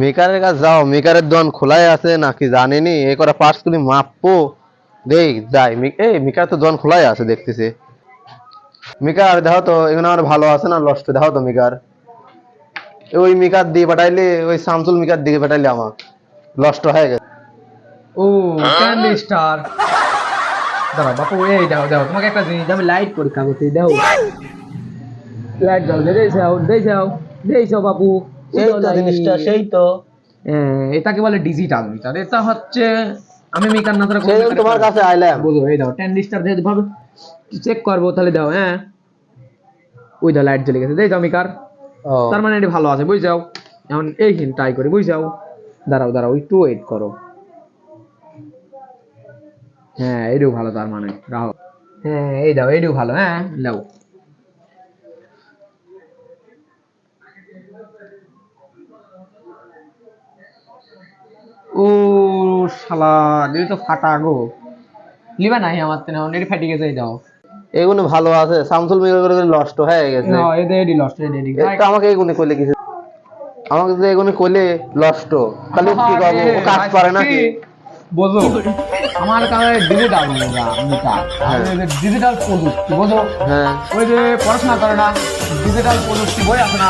মেকারের কাছে যাও, মেকারের দোকান খোলাই আছে নাকি জানেনি? এই কটা পার্টস গুলি মাপবো। দেই, যাই এই, মিকার তো দোকান খোলাই আছে, দেখতেছি। মিকার, দেখো তো, এখানে আমার ভালো আছে না লস্ট দেখো তো, মিকার। ওই মিকার দিয়ে পাঠাইলে, ওই শামসুল মিকার দিকে পাঠাইলে আমার লস্ট হয়ে গেছে। ও ক্যান্ডি স্টার দাঁড়াও, বাপু, এই তোমাকে একটা জিনিস আমি লাইট পরীক্ষা করতে লাইট দাও যাও যাও যাও বাপু। সেই তো জিনিসটা সেই তো। এটাকে বলে ডিজিটাল মিটার এটা হচ্ছে আমি মিকার না তারা সেই তোমার কাছে আইলাম। বলো এই দাও টেন ডিস্টার দিয়ে ভাবে চেক করব তাহলে দাও হ্যাঁ। ওই দাও লাইট জ্বলে গেছে দেই দাও মিকার। তার মানে এটা ভালো আছে বুঝ যাও এখন এই হিন ট্রাই করি বুঝ যাও দাঁড়াও দাঁড়াও একটু ওয়েট করো। হ্যাঁ এইটাও ভালো তার মানে রাহো হ্যাঁ এই দাও এইটাও ভালো হ্যাঁ দাও। ও শালা দিদি তো ফাটা গো। লিবা নাই আমার তেনে এটি ফাটি গেছে দাও। এগুলো ভালো আছে শামসুল মিকার করে লস্ট হয়ে গেছে। না এদে এডি লস্ট এডি এডি এটা আমাকে এগুলো কইলে কিছু আমাকে যদি এগুলো কইলে লস্ট তাহলে কি করব? ও কাজ পারে নাকি? বোঝো আমার কাছে ডিজিটাল মিটার। ডিজিটাল প্রযুক্তি বোঝো? হ্যাঁ। ওই যে পড়াশোনা করে না ডিজিটাল প্রযুক্তি বই আছে না?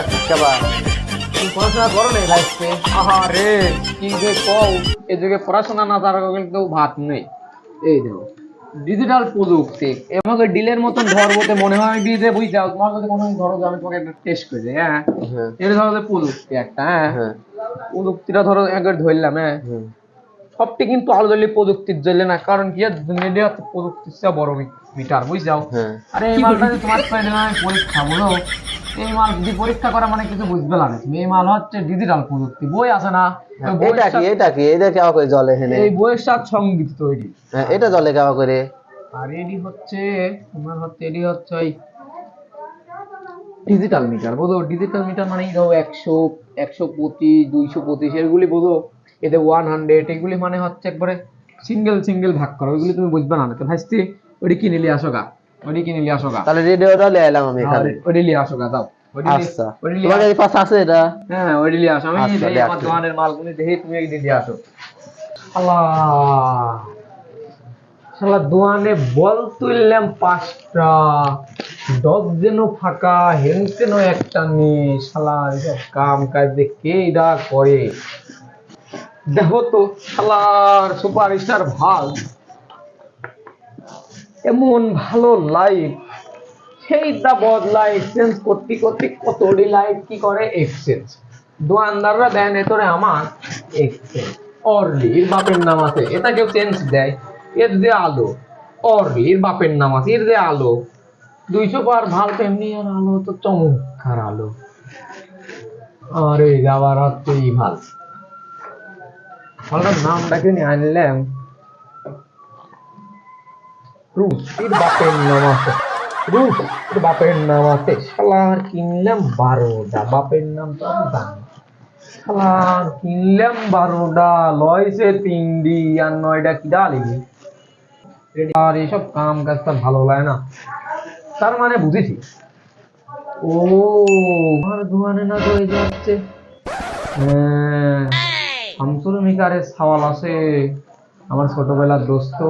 আছে কেবা তুমি পড়াশোনা করো না লাইফে। আহা রে কি যে কও। এই যুগে পড়াশোনা না তার কিন্তু ভাত নেই। এই দেখো ডিজিটাল প্রযুক্তি। আমাকে ডিলের মতন ধরবতে মনে হয় বিয়ে বুঝ যাও তোমার যদি কোনো ধরো আমি তোমাকে একটা টেস্ট করে দিই, হ্যাঁ? হ্যাঁ। ধরো যে প্রযুক্তি একটা প্রযুক্তিটা ধরো একবার ধরলাম হ্যাঁ। সবটি কিন্তু আলাদা প্রযুক্তির জন্য না কারণ কি মিডিয়া প্রযুক্তির চেয়ে বড় মিটার বুঝ যাও আরে এই মালটা তোমার পরীক্ষা বলো। এই মাল যদি পরীক্ষা করা মানে কিছু বুঝবে লাগে তুমি এই মাল হচ্ছে ডিজিটাল প্রযুক্তি বই আছে না? এটা কি এটা কি এটা করে জলে হেনে এই বইয়ের সাথে সংগীত তৈরি। হ্যাঁ, এটা জলে করে? আর এডি হচ্ছে তোমার হচ্ছে এডি হচ্ছে ওই ডিজিটাল মিটার বোঝো? ডিজিটাল মিটার মানে ধরো একশো একশো পঁচিশ দুইশো পঁচিশ এগুলি বোঝো? এতে ওয়ান হান্ড্রেড এগুলি মানে হচ্ছে একবারে সিঙ্গেল সিঙ্গেল ভাগ করো। ওইগুলি তুমি বুঝবে না ভাইস্তি ওটি কিনে নিয়ে আসো গা। ওটি কিনে নিয়ে আসো তাহলে রেডিওটা নিয়ে এলাম আমি এখানে ওটি নিয়ে আসো যাও আচ্ছা তোমার এই পাশে আছে এটা হ্যাঁ ওইটি নিয়ে আসো আমি আচ্ছা, দেখি আমার দোকানের মালগুলি দেখি তুমি একদিন দিয়ে আসো আল্লাহ শালা দোয়ানে বল তুললাম পাঁচটা দশ যেন ফাঁকা হেনতেন একটা নেই শালা এসব কাম কাজ কে করে দেখো তো শালার সুপার স্টার ভালো এমন ভালো লাইফ সেইটা বদলা এক্সচেঞ্জ করতে করতে কতটি লাইফ কি করে? এক্সচেঞ্জ দোকানদাররা দেন এতরে আমার এক্সচেঞ্জ অরলি এর বাপের নাম আছে, এটা কেউ চেঞ্জ দেয়। এর যে আলো অরলি এর বাপের নাম আছে, এর যে আলো। দুইশো পার ভালো তেমনি আর আলো, তো চমৎকার আলো। আরে যাবার হচ্ছে এই ভালো। ফলটার নামটাকে নিয়ে আনলাম। এর বাপের নাম আছে। বাপের নাম আছে শালার কিনলাম বারোটা বাপের নাম তো আমি জানি। শালার কিনলাম বারোটা কি ডালি আর এইসব কাম কাজটা ভালো লাগে না। তার মানে বুঝেছি। ও আমার না তো এই যে হ্যাঁ সওয়াল আছে। আমার ছোটবেলার দোস্ত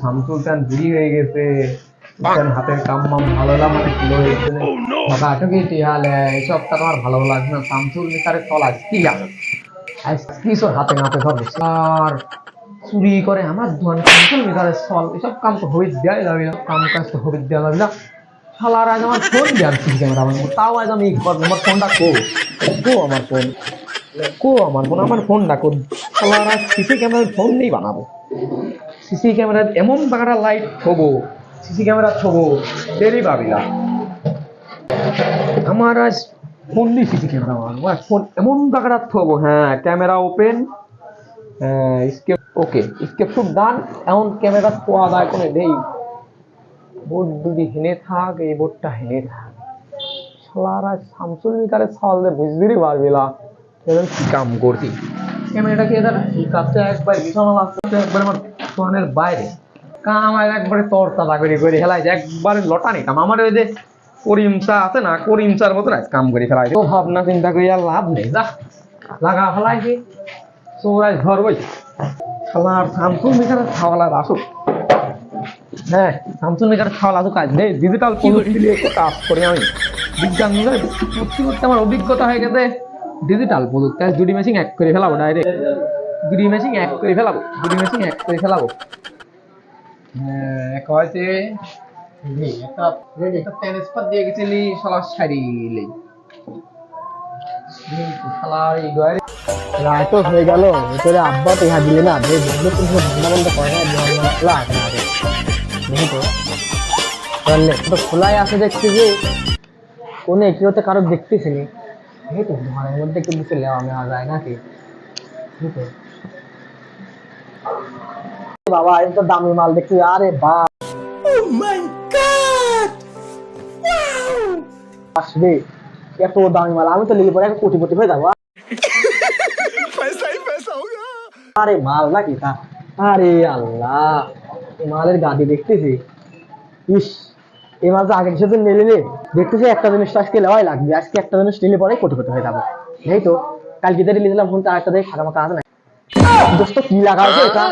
শামসুল চান বুড়ি হয়ে গেছে। হাতের কাম মাম ভালো না মানে কিলো বাবা আটকে টিহাল এইসব তো আমার ভালো লাগছে না। শামসুল মিকারের তলা কি লাগে কি সব হাতে নাতে ধরবে আর চুরি করে আমার দোকান শামসুল মিকারের সল। এসব কাম তো হয়ে দেয় যাবে না কাম কাজ তো হয়ে দেওয়া যাবে না। শালার আজ আমার ফোন দেওয়ার সিসি ক্যামেরা আমার তাও আজ আমি আমার ফোনটা কো কো আমার ফোন। কো আমার ফোন আমার ফোন ডাকো শালার আজ সিসি ক্যামেরার ফোন নেই বানাবো? সিসি ক্যামেরার এমন বাগাটা লাইট থবো সিসি ক্যামেরা থবো দেরি না। আমার আজ ফোন নেই সিসি ক্যামেরা আজ ফোন এমন বাগাটা থবো হ্যাঁ ক্যামেরা ওপেন স্কেপ ওকে স্কেপ শুট ডান এমন ক্যামেরা থোয়া দায় কোনো দেই বোর্ড যদি হেনে থাক, এই বোর্ডটা হেনে থাক। শালারা শামসুল মিকারে সাল দে, বুঝতেই পারবি না। কি কাম করছি ক্যামেরাটাকে এদের কাছে একবার বিছানা লাগছে একবার আমার ফোনের বাইরে। কাম আর একবারে তরতালা করে করে হেলাই একবারে লটা নিতাম আমার ওই যে করিমচা আছে না করিমচার মতো কাম করে ফেলাই ও ভাবনা চিন্তা করি আর লাভ নেই। যা লাগা ফেলাইছি চৌরাই ধরবই খালার স্যামসুং মিটার খাওয়ালা আসুক হ্যাঁ খাওয়ালা আসুক কাজ নেই। ডিজিটাল প্রযুক্তি নিয়ে কাজ করি আমি। বিজ্ঞান নিয়ে করতে করতে আমার অভিজ্ঞতা হয়ে গেছে। ডিজিটাল প্রযুক্তি জুডি মেশিন এক করে ফেলাবো ডাইরেক্ট জুডি মেশিন এক করে ফেলাবো জুডি মেশিন এক করে ফেলাবো। হ্যাঁ এক হয়েছে একটা ট্রান্সফার দিয়ে গেছিলি শালা সারিলেই হয়ে গেল ভিতরে আব্বা তো ইহা দিলে না যে বন্ধু কিন্তু ঠান্ডা বন্ধ করে না খোলা আছে না বুঝলি তো। খোলাই আছে দেখছি যে কোনে কি হতে কারও দেখতেছি নি। এই তো ঘরের মধ্যে কিন্তু চলে আমি আর যায় নাকি? বাবা এই তো দামি মাল দেখছি। আরে বা। আসবে। এত দামি মাল আমি তো লিখে পরে কোটিপতি হয়ে যাব। আরে মাল নাকি তা? আরে আল্লাহ মালের গাদি দেখতেছি। ইস। এই মাল তো আগের সাথে নিলে রে দেখতেছি একটা জিনিস আজকে নেওয়াই লাগবে। আজকে একটা জিনিস নিলে পরে কোটি কোটি হয়ে যাব। এই তো কালকে যেটা নিয়ে দিলাম ফোন তো আরেকটা দেখে খাটা মাখা আছে না। দোস্ত কি লাগা এটা?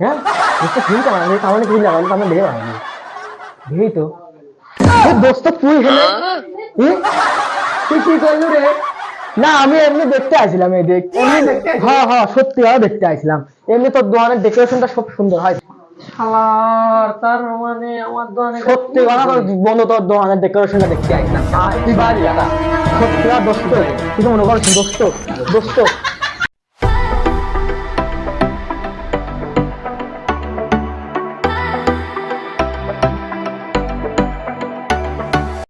হ্যাঁ? দোস্ত কি লাগা আছে কারণে কি লাগা আছে আমরা দেখে বানাবি দেখি তো। দোস্ত তুই হেলে? তুই কি করলি রে? না আমি এমনি দেখতে আসছিলাম এই দেখ এমনি দেখতে হ্যাঁ হ্যাঁ সত্যি দেখতে আসছিলাম এমনি তোর দোকানের ডেকোরেশনটা খুব সুন্দর হয়। শালার তার মানে আমার দোকানে সত্যি কথা বন্ধু তোর দোকানের ডেকোরেশনটা দেখতে আসছিলাম তুই বাড়ি, দাদা। সত্যি দোস্ত। তুই মনে করছিস দোস্ত দোস্ত।